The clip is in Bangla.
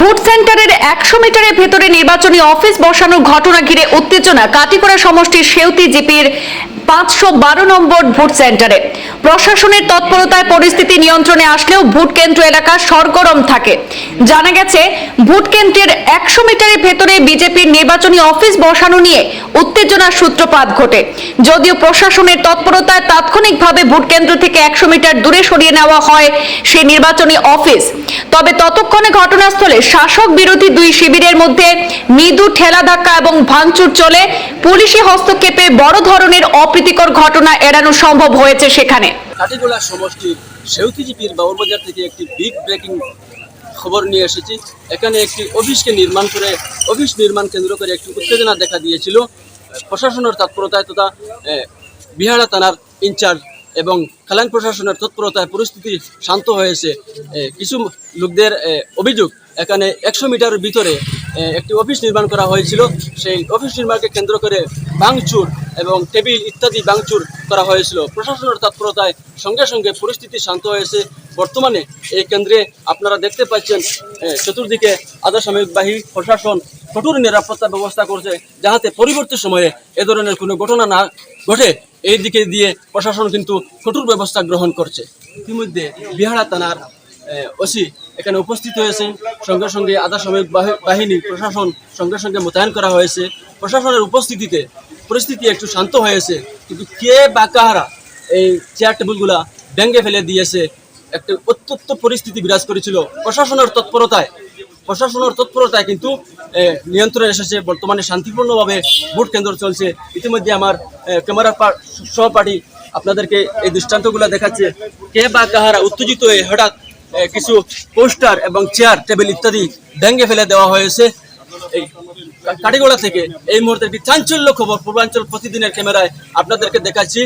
ভোট সেন্টারের একশো মিটারের ভেতরে নির্বাচনী অফিস বসানোর ঘটনা ঘিরে উত্তেজনা। কাটিকোড়া সমষ্টির সেউতি জিপির পাঁচশো বারো নম্বর ভোট সেন্টারে। প্রশাসনের তৎপরতায় পরিস্থিতি নিয়ন্ত্রণে আসলেও ভোট কেন্দ্র এলাকা সরগরম থাকে। জানা গেছে ভোট কেন্দ্রের একশো মিটারের ভেতরে বিজেপির নির্বাচনী অফিস বসানো নিয়ে উত্তেজনার সূত্রপাত ঘটে। যদিও প্রশাসনের তৎপরতায় তাৎক্ষণিকভাবে ভোট কেন্দ্র থেকে একশো মিটার দূরে সরিয়ে নেওয়া হয় সেই নির্বাচনী অফিস। তবে ততক্ষণে ঘটনাস্থলে শাসক বিরোধী দুই শিবিরের মধ্যে মৃদু ঠেলা ধাক্কা এবং ভাঙচুর চলে। পুলিশি হস্তক্ষেপে বড় ধরনের অপ্রীতিকর ঘটনা এড়ানো সম্ভব হয়েছে সেখানে। কাটিগোলা সমষ্টির সেউতিজিপির বাবুরবাজার থেকে একটি বিগ ব্রেকিং খবর নিয়ে এসেছি। এখানে একটি অফিসকে নির্মাণ করে, অফিস নির্মাণ কেন্দ্র করে একটি উত্তেজনা দেখা দিয়েছিল। প্রশাসনের তৎপরতায় তথা বিহারা থানার ইনচার্জ এবং খেলান প্রশাসনের তৎপরতায় পরিস্থিতি শান্ত হয়েছে। কিছু লোকদের অভিযোগ, এখানে একশো মিটার ভিতরে একটি অফিস নির্মাণ করা হয়েছিল। সেই অফিস নির্মাণকে কেন্দ্র করে ভাঙচুর এবং টেবিল ইত্যাদি ভাঙচুর করা হয়েছিল। প্রশাসনের তৎপরতায় সঙ্গে সঙ্গে পরিস্থিতি শান্ত হয়েছে। বর্তমানে এই কেন্দ্রে আপনারা দেখতে পাচ্ছেন চতুর্দিকে আধা সাময়িকবাহী প্রশাসন কঠোর নিরাপত্তা ব্যবস্থা করছে, যাহাতে পরিবর্তী সময়ে এ ধরনের কোনো ঘটনা না ঘটে। এই দিকে দিয়ে প্রশাসন কিন্তু কঠোর ব্যবস্থা গ্রহণ করছে। ইতিমধ্যে বিহারা থানার ওসি এখানে উপস্থিত হয়েছে। সঙ্গে সঙ্গে আধা সাময়িক বাহি- বাহিনী প্রশাসন সঙ্গে সঙ্গে মোতায়েন করা হয়েছে। প্রশাসনের উপস্থিতিতে পরিস্থিতি একটু শান্ত হয়েছে কিন্তু কে বা কাহারা এই চেয়ার টেবিলগুলা ভেঙে ফেলে দিয়েছে একটা অত্যন্ত পরিস্থিতি বিরাজ করেছিল প্রশাসনের তৎপরতায়। প্রশাসনের তৎপরতায় কিন্তু নিয়ন্ত্রণে এসেছে, বর্তমানে শান্তিপূর্ণভাবে ভোট কেন্দ্র চলছে। ইতিমধ্যে আমার ক্যামেরা সহপাঠী আপনাদেরকে এই দৃষ্টান্তগুলো দেখাচ্ছে। কে বা কাহারা উত্তেজিত হয়ে হঠাৎ কিছু পোস্টার এবং চেয়ার টেবিল ইত্যাদি ভেঙে ফেলে দেওয়া হয়েছে। এই কাটিগোড়া থেকে এই মুহূর্তে একটি চাঞ্চল্য খবর পূর্বাঞ্চল প্রতিদিনের ক্যামেরায় আপনাদেরকে দেখাচ্ছি।